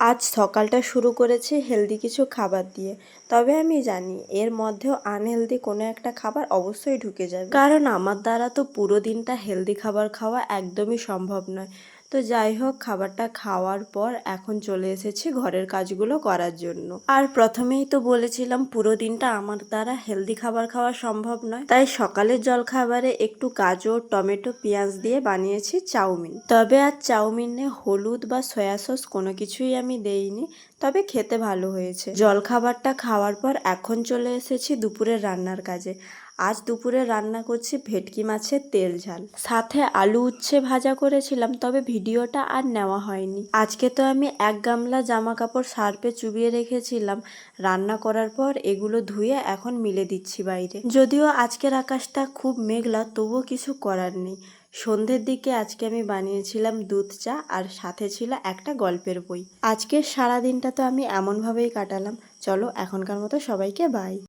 আজ সকালটা শুরু করেছি হেলদি কিছু খাবার দিয়ে। তবে আমি জানি, এর মধ্যেও আনহেলদি কোনো একটা খাবার অবশ্যই ঢুকে যাবে। কারণ আমার দ্বারা তো পুরো দিনটা হেলদি খাবার খাওয়া একদমই সম্ভব নয়। তো যাই হোক, খাবারটা খাওয়ার পর এখন চলে এসেছি ঘরের কাজগুলো করার জন্য। আর প্রথমেই তো বলেছিলাম, পুরো দিনটা আমার দ্বারা হেলদি খাবার খাওয়া সম্ভব নয়। তাই সকালের জলখাবারে একটু গাজর, টমেটো, পেঁয়াজ দিয়ে বানিয়েছি চাউমিন। তবে আর চাউমিনে হলুদ বা সয়া সস কোনো কিছুই আমি দেইনি, তবে খেতে ভালো হয়েছে। জলখাবারটা খাওয়ার পর এখন চলে এসেছি দুপুরের রান্নার কাজে। আজ দুপুরে রান্না করছি ভেটকি মাছের তেল ঝাল। সাথে আলু উচ্ছে ভাজা করেছিলাম, তবে ভিডিওটা আর নেওয়া হয়নি। আজকে তো আমি এক গামলা জামা কাপড় সার্পে চুবিয়ে রেখেছিলাম। রান্না করার পর এগুলো ধুয়ে এখন মিলে দিচ্ছি বাইরে। যদিও আজকের আকাশটা খুব মেঘলা, তবুও কিছু করার নেই। সন্ধ্যের দিকে আজকে আমি বানিয়েছিলাম দুধ চা আর সাথে ছিল একটা গল্পের বই। আজকে সারা দিনটা তো আমি এমনভাবেই কাটালাম। চলো এখনকার মতো সবাইকে বাই